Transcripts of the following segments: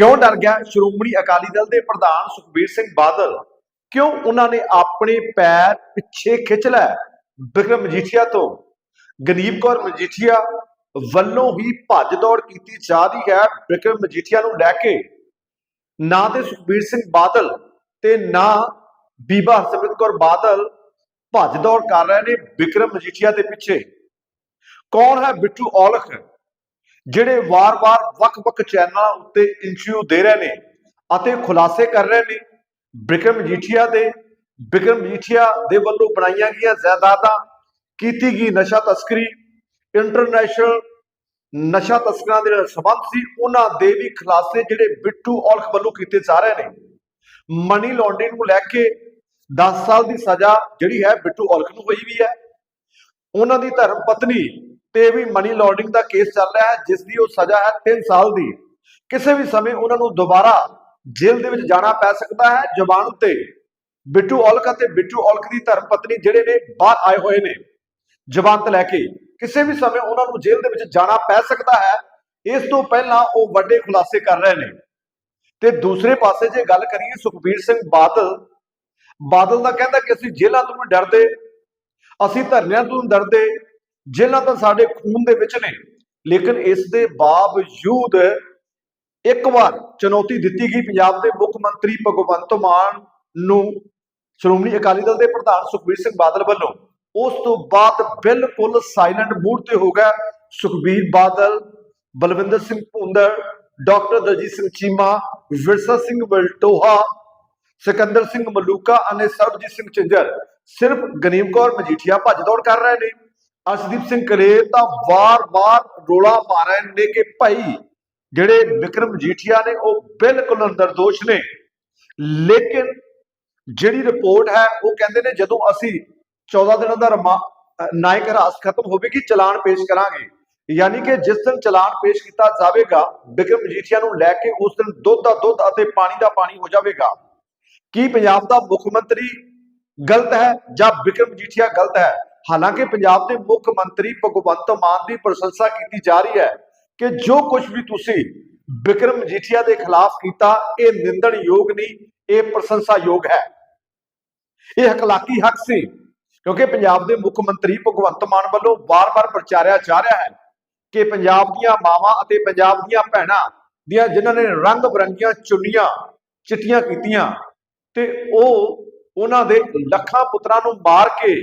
ਕਿਉਂ ਡਰ ਗਿਆ? ਸ਼੍ਰੋਮਣੀ ਅਕਾਲੀ ਦਲ ਦੇ ਪ੍ਰਧਾਨ ਸੁਖਬੀਰ ਸਿੰਘ ਬਾਦਲ ਕਿਉਂ ਉਹਨਾਂ ਨੇ ਆਪਣੇ ਪੈਰ ਪਿੱਛੇ ਖਿੱਚ ਲਿਆ? ਬਿਕਰਮ ਮਜੀਠੀਆ ਤੋਂ। ਗਨੀਬ ਕੌਰ ਮਜੀਠੀਆ ਵੱਲੋਂ ਹੀ ਭੱਜ ਦੌੜ ਕੀਤੀ ਜਾ ਰਹੀ ਹੈ ਬਿਕਰਮ ਮਜੀਠੀਆ ਨੂੰ ਲੈ ਕੇ। ਨਾ ਤੇ ਸੁਖਬੀਰ ਸਿੰਘ ਬਾਦਲ ਤੇ ਨਾ ਬੀਬਾ ਹਰਸਿਮਰਤ ਕੌਰ ਬਾਦਲ ਭੱਜ ਦੌੜ ਕਰ ਰਹੇ ਨੇ ਬਿਕਰਮ ਮਜੀਠੀਆ ਦੇ ਪਿੱਛੇ। ਕੌਣ ਹੈ ਬਿੱਟੂ ਔਲਖ? ਜਿਹੜੇ ਵਾਰ-ਵਾਰ ਵੱਖ-ਵੱਖ ਚੈਨਲਾਂ ਉੱਤੇ ਇੰਟਰਵਿਊ ਦੇ ਰਹੇ ਨੇ ਅਤੇ ਖੁਲਾਸੇ ਕਰ ਰਹੇ ਨੇ, ਬਿਕਰਮ ਮਜੀਠੀਆ ਦੇ, ਬਿਕਰਮ ਮਜੀਠੀਆ ਦੇ ਵੱਲੋਂ ਬਣਾਈਆਂ ਗਈਆਂ ਜਾਇਦਾਦਾਂ, ਕੀਤੀ ਗਈ ਨਸ਼ਾ ਤਸਕਰੀ ਇੰਟਰਨੈਸ਼ਨਲ ਨਸ਼ਾ ਤਸਕਰਾਂ ਦੇ ਨਾਲ ਸੰਬੰਧ ਸੀ, ਉਹਨਾਂ ਦੇ ਵੀ ਖੁਲਾਸੇ ਜਿਹੜੇ ਬਿੱਟੂ ਔਲਖ ਵੱਲੋਂ ਕੀਤੇ ਜਾ ਰਹੇ ਨੇ। ਮਨੀ ਲਾਂਡਰਿੰਗ ਨੂੰ ਲੈ ਕੇ 10 ਸਾਲ ਦੀ ਸਜ਼ਾ ਜਿਹੜੀ ਹੈ ਬਿੱਟੂ ਔਲਖ ਨੂੰ ਹੋਈ ਵੀ ਹੈ। ਉਹਨਾਂ ਦੀ ਧਰਮ ਪਤਨੀ ਤੇ ਵੀ ਮਨੀ ਲਾਂਡਰਿੰਗ ਦਾ ਕੇਸ ਚੱਲ ਰਿਹਾ ਹੈ, ਜਿਸ ਦੀ ਉਹ ਸਜ਼ਾ ਹੈ 3 ਸਾਲ ਦੀ। ਕਿਸੇ ਵੀ ਸਮੇਂ ਉਹਨਾਂ ਨੂੰ ਦੁਬਾਰਾ ਜੇਲ੍ਹ ਦੇ ਵਿੱਚ ਜਾਣਾ ਪੈ ਸਕਦਾ ਹੈ। ਜ਼ਮਾਨਤ ਤੇ ਬਿੱਟੂ ਔਲਖ ਅਤੇ ਬਿੱਟੂ ਔਲਖ ਦੀ ਧਰਮ ਪਤਨੀ ਜਿਹੜੇ ਨੇ, ਬਾਹਰ ਆਏ ਹੋਏ ਨੇ। ਜ਼ਮਾਨਤ ਲੈ ਕੇ ਕਿਸੇ ਵੀ ਸਮੇਂ ਉਹਨਾਂ ਨੂੰ ਜੇਲ੍ਹ ਦੇ ਵਿੱਚ ਜਾਣਾ ਪੈ ਸਕਦਾ ਹੈ। ਇਸ ਤੋਂ ਪਹਿਲਾਂ ਉਹ ਵੱਡੇ ਖੁਲਾਸੇ ਕਰ ਰਹੇ ਨੇ। ਤੇ ਦੂਸਰੇ ਪਾਸੇ ਜੇ ਗੱਲ ਕਰੀਏ ਸੁਖਬੀਰ ਸਿੰਘ ਬਾਦਲ ਬਾਦਲ ਦਾ ਕਹਿੰਦਾ ਕਿ ਅਸੀਂ ਜੇਲ੍ਹਾਂ ਤੋਂ ਨਹੀਂ ਡਰਦੇ। ਅਸੀਂ ਧਰਨਿਆਂ ਤੋਂ ਡਰਦੇ ਜੇਲ੍ਹਾਂ ਤਾਂ ਸਾਡੇ ਖੂਨ ਦੇ ਵਿੱਚ ਨੇ। ਲੇਕਿਨ ਇਸ ਦੇ ਬਾਵਜੂਦ ਇੱਕ ਵਾਰ ਚੁਣੌਤੀ ਦਿੱਤੀ ਗਈ ਪੰਜਾਬ ਦੇ ਮੁੱਖ ਮੰਤਰੀ ਭਗਵੰਤ ਮਾਨ ਨੂੰ ਸ਼੍ਰੋਮਣੀ ਅਕਾਲੀ ਦਲ ਦੇ ਪ੍ਰਧਾਨ ਸੁਖਬੀਰ ਸਿੰਘ ਬਾਦਲ ਵੱਲੋਂ। ਉਸ ਤੋਂ ਬਾਅਦ ਬਿਲਕੁਲ ਸਾਇਲੈਂਟ ਮੂਡ ਤੇ ਹੋ ਗਿਆ ਸੁਖਬੀਰ ਬਾਦਲ, ਬਲਵਿੰਦਰ ਸਿੰਘ ਭੁੰਦੜ, ਡਾਕਟਰ ਦਲਜੀਤ ਸਿੰਘ ਚੀਮਾ, ਵਿਰਸਾ ਸਿੰਘ ਬਲਟੋਹਾ ਸਿਕੰਦਰ ਸਿੰਘ ਮਲੂਕਾ ਅਤੇ ਸਰਬਜੀਤ ਸਿੰਘ ਚੰਜਰ ਸਿਰਫ ਗਨੀਮ ਕੌਰ ਮਜੀਠੀਆ ਭੱਜ ਦੌੜ ਕਰ ਰਹੇ ਨੇ। ਅਰਸ਼ਦੀਪ ਸਿੰਘ ਕਲੇਰ ਤਾਂ ਵਾਰ-ਵਾਰ ਰੋਲਾ ਪਾ ਰਹੇ ਨੇ ਕਿ ਭਾਈ ਜਿਹੜੇ ਵਿਕਰਮ ਮਜੀਠੀਆ ਨੇ, ਉਹ ਬਿਲਕੁਲ ਨਿਰਦੋਸ਼ ਨੇ। ਲੇਕਿਨ ਜਿਹੜੀ ਰਿਪੋਰਟ ਹੈ, ਉਹ ਕਹਿੰਦੇ ਨੇ ਜਦੋਂ ਅਸੀਂ 14 ਦਿਨਾਂ ਦਾ ਰਮਾ- ਨਾਇਕ ਰਾਸ ਖਤਮ ਹੋਵੇਗੀ, ਚਲਾਨ ਪੇਸ਼ ਕਰਾਂਗੇ। ਯਾਨੀ ਕਿ ਜਿਸ ਦਿਨ ਚਲਾਨ ਪੇਸ਼ ਕੀਤਾ ਜਾਵੇਗਾ, ਵਿਕਰਮ ਮਜੀਠੀਆ ਨੂੰ ਲੈ ਕੇ ਉਸ ਦਿਨ ਦੁੱਧ ਦਾ ਦੁੱਧ ਅਤੇ ਪਾਣੀ ਦਾ ਪਾਣੀ ਹੋ ਜਾਵੇਗਾ। ਕੀ ਪੰਜਾਬ ਦਾ ਮੁੱਖ ਮੰਤਰੀ ਗਲਤ ਹੈ ਜਾਂ ਵਿਕਰਮ ਮਜੀਠੀਆ ਗਲਤ ਹੈ? ਹਾਲਾਂਕਿ ਪੰਜਾਬ ਦੇ ਮੁੱਖ ਮੰਤਰੀ ਭਗਵੰਤ ਮਾਨ ਦੀ ਪ੍ਰਸ਼ੰਸਾ ਕੀਤੀ ਜਾ ਰਹੀ ਹੈ ਕਿ ਜੋ ਕੁਝ ਵੀ ਤੁਸੀਂ ਵਿਕਰਮ ਮਜੀਠੀਆ ਦੇ ਖਿਲਾਫ ਕੀਤਾ, ਇਹ ਨਿੰਦਣਯੋਗ ਨਹੀਂ, ਇਹ ਪ੍ਰਸ਼ੰਸਾਯੋਗ ਹੈ। ਇਹ ਹਕਲਾਕੀ ਹੱਕ ਸੀ, ਕਿਉਂਕਿ ਪੰਜਾਬ ਦੇ ਮੁੱਖ ਮੰਤਰੀ ਭਗਵੰਤ ਮਾਨ ਵੱਲੋਂ ਵਾਰ-ਵਾਰ ਪ੍ਰਚਾਰਿਆ ਜਾ ਰਿਹਾ ਹੈ ਕਿ ਪੰਜਾਬ ਦੀਆਂ ਮਾਵਾਂ ਅਤੇ ਪੰਜਾਬ ਦੀਆਂ ਭੈਣਾਂ ਦੀਆਂ ਜਿਨ੍ਹਾਂ ਨੇ ਰੰਗ ਬਰੰਗੀਆਂ ਚੁੰਨੀਆਂ ਚਿੱਟੀਆਂ ਕੀਤੀਆਂ ਤੇ ਉਹ ਉਹਨਾਂ ਦੇ ਲੱਖਾਂ ਪੁੱਤਰਾਂ ਨੂੰ ਮਾਰ ਕੇ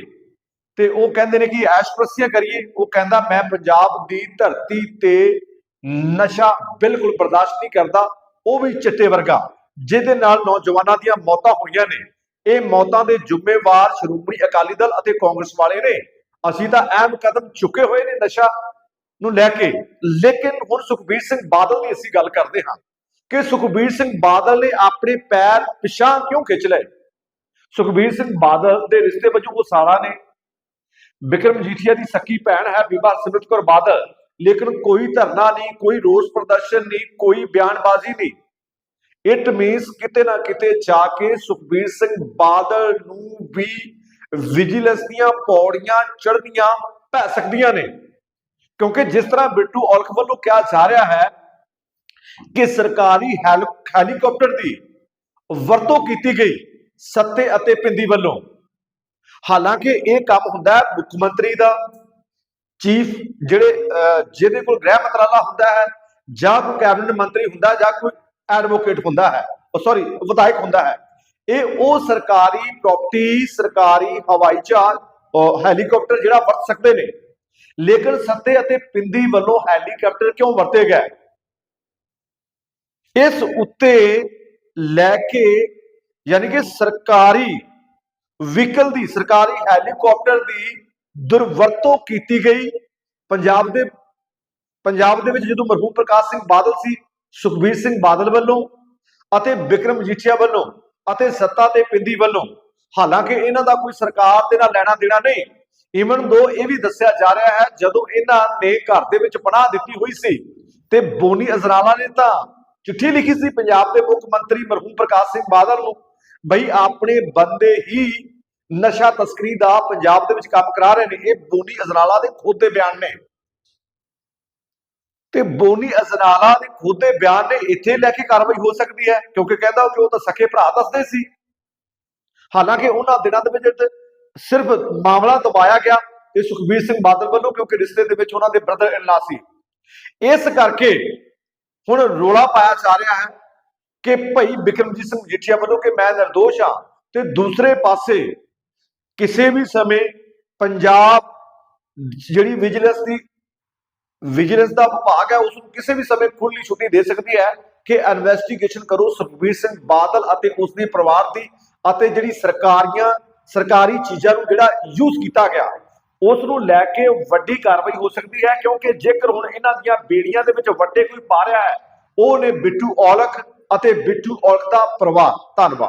ਤੇ ਉਹ ਕਹਿੰਦੇ ਨੇ ਕਿ ਐਸ਼ਪ੍ਰਸੀਆਂ ਕਰੀਏ, ਉਹ ਕਹਿੰਦਾ, ਮੈਂ ਪੰਜਾਬ ਦੀ ਧਰਤੀ ਤੇ ਨਸ਼ਾ ਬਿਲਕੁਲ ਬਰਦਾਸ਼ਤ ਨਹੀਂ ਕਰਦਾ, ਉਹ ਵੀ ਚਿੱਟੇ ਵਰਗਾ। ਜਿਹਦੇ ਨਾਲ ਨੌਜਵਾਨਾਂ ਦੀਆਂ ਮੌਤਾਂ ਹੋਈਆਂ ਨੇ। ਇਹ ਮੌਤਾਂ ਦੇ ਜ਼ਿੰਮੇਵਾਰ ਸ਼੍ਰੋਮਣੀ ਅਕਾਲੀ ਦਲ ਅਤੇ ਕਾਂਗਰਸ ਵਾਲੇ ਨੇ। ਅਸੀਂ ਤਾਂ ਅਹਿਮ ਕਦਮ ਚੁੱਕੇ ਹੋਏ ਨੇ ਨਸ਼ਾ ਨੂੰ ਲੈ ਕੇ। ਲੇਕਿਨ ਹੁਣ ਸੁਖਬੀਰ ਸਿੰਘ ਬਾਦਲ ਦੀ ਅਸੀਂ ਗੱਲ ਕਰਦੇ ਹਾਂ। ਕਿ ਸੁਖਬੀਰ ਸਿੰਘ ਬਾਦਲ ਨੇ ਆਪਣੇ ਪੈਰ ਪਿਛਾਂ ਕਿਉਂ ਖਿੱਚ ਲਏ? ਸੁਖਬੀਰ ਸਿੰਘ ਬਾਦਲ ਦੇ ਰਿਸ਼ਤੇ ਵਜੋਂ ਉਹ ਸਾਲਾ ਨੇ। ਵਿਕਰਮ ਜੀਠੀਆ ਦੀ ਸੱਕੀ ਭੈਣ ਹੈ ਬੀਬਾ ਸਿਮਰਤ ਕੌਰ ਬਾਦਲ, ਲੇਕਿਨ ਕੋਈ ਧਰਨਾ ਨਹੀਂ, ਕੋਈ ਰੋਸ ਪ੍ਰਦਰਸ਼ਨ ਨਹੀਂ, ਕੋਈ ਬਿਆਨਬਾਜ਼ੀ ਨਹੀਂ। ਇਟ ਮੀਨਸ ਕਿਤੇ ਨਾ ਕਿਤੇ ਜਾ ਕੇ ਸੁਖਬੀਰ ਸਿੰਘ ਬਾਦਲ ਨੂੰ ਵੀ ਵਿਜੀਲੈਂਸ ਦੀਆਂ ਪੌੜੀਆਂ ਚੜ੍ਹਨੀਆਂ ਪੈ ਸਕਦੀਆਂ ਨੇ। ਕਿਉਂਕਿ ਜਿਸ ਤਰ੍ਹਾਂ ਬਿੱਟੂ ਔਲਖ ਵੱਲੋਂ ਕਿਹਾ ਜਾ ਰਿਹਾ ਹੈ ਕਿ ਸਰਕਾਰੀ ਹੈਲ- ਹੈਲੀਕਾਪਟਰ ਦੀ ਵਰਤੋਂ ਕੀਤੀ ਗਈ ਸੱਤੇ ਅਤੇ ਪਿੰਦੀ ਵੱਲੋਂ। ਹਾਲਾਂਕਿ ਇਹ ਕੰਮ ਹੁੰਦਾ ਹੈ ਮੁੱਖ ਮੰਤਰੀ ਦਾ, ਚੀਫ ਜਿਹੜੇ ਜਿਹਦੇ ਕੋਲ ਗ੍ਰਹਿ ਮੰਤਰਾਲਾ ਹੁੰਦਾ ਹੈ ਜਾਂ ਕੋਈ ਕੈਬਨਿਟ ਮੰਤਰੀ ਹੁੰਦਾ ਜਾਂ ਕੋਈ ਐਡਵੋਕੇਟ ਹੁੰਦਾ ਹੈ ਸੌਰੀ, ਵਿਧਾਇਕ ਹੁੰਦਾ ਹੈ, ਇਹ ਉਹ ਸਰਕਾਰੀ ਪ੍ਰਾਪਰਟੀ, ਸਰਕਾਰੀ ਹਵਾਈ ਜਹਾਜ਼ ਹੈਲੀਕਾਪਟਰ ਜਿਹੜਾ ਵਰਤ ਸਕਦੇ ਨੇ। ਲੇਕਿਨ ਸੱਤੇ ਅਤੇ ਪਿੰਦੀ ਵੱਲੋਂ ਹੈਲੀਕਾਪਟਰ ਕਿਉਂ ਵਰਤੇ ਗਏ? ਇਸ ਉੱਤੇ ਲੈ ਕੇ ਯਾਨੀ ਕਿ ਸਰਕਾਰੀ ਵਹੀਕਲ ਦੀ, ਸਰਕਾਰੀ ਹੈਲੀਕਾਪਟਰ ਦੀ ਦੁਰਵਰਤੋਂ ਕੀਤੀ ਗਈ। ਪੰਜਾਬ ਦੇ ਪੰਜਾਬ ਦੇ ਵਿੱਚ ਜਦੋਂ ਮਰਹੂਮ ਪ੍ਰਕਾਸ਼ ਸਿੰਘ ਬਾਦਲ ਸੀ, ਸੁਖਬੀਰ ਸਿੰਘ ਬਾਦਲ ਵੱਲੋਂ ਅਤੇ ਵਿਕਰਮ ਮਜੀਠੀਆ ਵੱਲੋਂ ਅਤੇ ਸੱਤਾ ਤੇ ਪਿੰਦੀ ਵੱਲੋਂ, ਹਾਲਾਂਕਿ ਇਹਨਾਂ ਦਾ ਕੋਈ ਸਰਕਾਰ ਦੇ ਨਾਲ ਲੈਣਾ ਦੇਣਾ ਨਹੀਂ, ਈਵਨ ਦੋ ਇਹ ਵੀ ਦੱਸਿਆ ਜਾ ਰਿਹਾ ਹੈ, ਜਦੋਂ ਇਹਨਾਂ ਨੇ ਘਰ ਦੇ ਵਿੱਚ ਪਨਾਹ ਦਿੱਤੀ ਹੋਈ ਸੀ ਤੇ ਬੋਨੀ ਅਜ਼ਰਾਲਾ ਨੇ ਤਾਂ ਚਿੱਠੀ ਲਿਖੀ ਸੀ ਪੰਜਾਬ ਦੇ ਮੁੱਖ ਮੰਤਰੀ ਮਰਹੂਮ ਪ੍ਰਕਾਸ਼ ਸਿੰਘ ਬਾਦਲ ਨੂੰ, ਬਈ ਆਪਣੇ ਬੰਦੇ ਹੀ ਨਸ਼ਾ ਤਸਕਰੀ ਦਾ ਪੰਜਾਬ ਦੇ ਵਿੱਚ ਕੰਮ ਕਰਾ ਰਹੇ ਨੇ। ਇਹ ਬੋਨੀ ਅਜ਼ਰਾਲਾ ਦੇ ਖੁਦ ਬਿਆਨ ਨੇ। ਤੇ ਬੋਨੀ ਅਜ਼ਨਾਲਾ ਦੇ ਖੁਦ ਬਿਆਨ ਨੇ, ਇੱਥੇ ਲੈ ਕੇ ਕਾਰਵਾਈ ਹੋ ਸਕਦੀ ਹੈ, ਕਿਉਂਕਿ ਕਹਿੰਦਾ ਕਿ ਉਹ ਤਾਂ ਸਕੇ ਭਰਾ ਦੱਸਦੇ ਸੀ। ਹਾਲਾਂਕਿ ਉਹਨਾਂ ਦਿਨਾਂ ਦੇ ਵਿੱਚ ਸਿਰਫ ਮਾਮਲਾ ਦਬਾਇਆ ਗਿਆ ਤੇ ਸੁਖਬੀਰ ਸਿੰਘ ਬਾਦਲ ਵੱਲੋਂ, ਕਿਉਂਕਿ ਰਿਸ਼ਤੇ ਦੇ ਵਿੱਚ ਉਹਨਾਂ ਦੇ ਬ੍ਰਦਰ ਇਨ ਸੀ। ਇਸ ਕਰਕੇ ਹੁਣ ਰੋਲਾ ਪਾਇਆ ਜਾ ਰਿਹਾ ਹੈ ਕਿ ਭਾਈ ਬਿਕਰਮਜੀਤ ਸਿੰਘ ਮਜੀਠੀਆ ਵੱਲੋਂ ਕਿ ਮੈਂ ਨਿਰਦੋਸ਼ ਹਾਂ ਤੇ ਦੂਸਰੇ ਪਾਸੇ ਕਿਸੇ ਵੀ ਸਮੇਂ ਪੰਜਾਬ ਜਿਹੜੀ ਵਿਜੀਲੈਂਸ ਦੀ ਵਿਜੀਲੈਂਸ ਦਾ ਵਿਭਾਗ ਹੈ ਉਸ ਨੂੰ ਕਿਸੇ ਵੀ ਸਮੇਂ ਖੁੱਲੀ ਛੁੱਟੀ ਦੇ ਸਕਦੀ ਹੈ ਕਿ ਇਨਵੈਸਟੀਗੇਸ਼ਨ ਕਰੋ ਸੁਖਬੀਰ ਸਿੰਘ ਬਾਦਲ ਅਤੇ ਉਸ ਦੇ ਪਰਿਵਾਰ ਦੀ ਅਤੇ ਜਿਹੜੀ ਸਰਕਾਰੀਆਂ, ਸਰਕਾਰੀ ਚੀਜ਼ਾਂ ਨੂੰ ਜਿਹੜਾ ਯੂਜ਼ ਕੀਤਾ ਗਿਆ। ਉਸ ਨੂੰ ਲੈ ਕੇ ਵੱਡੀ ਕਾਰਵਾਈ ਹੋ ਸਕਦੀ ਹੈ, ਕਿਉਂਕਿ ਜੇਕਰ ਹੁਣ ਇਹਨਾਂ ਦੀਆਂ ਬੇੜੀਆਂ ਦੇ ਵਿੱਚ ਵੱਡੇ ਕੋਈ ਪਾ ਰਿਹਾ ਹੈ, ਉਹ ਨੇ ਬਿੱਟੂ ਔਲਖ ਅਤੇ ਬਿੱਟੂ ਔਲਖ ਦਾ ਪਰਿਵਾਰ। ਧੰਨਵਾਦ।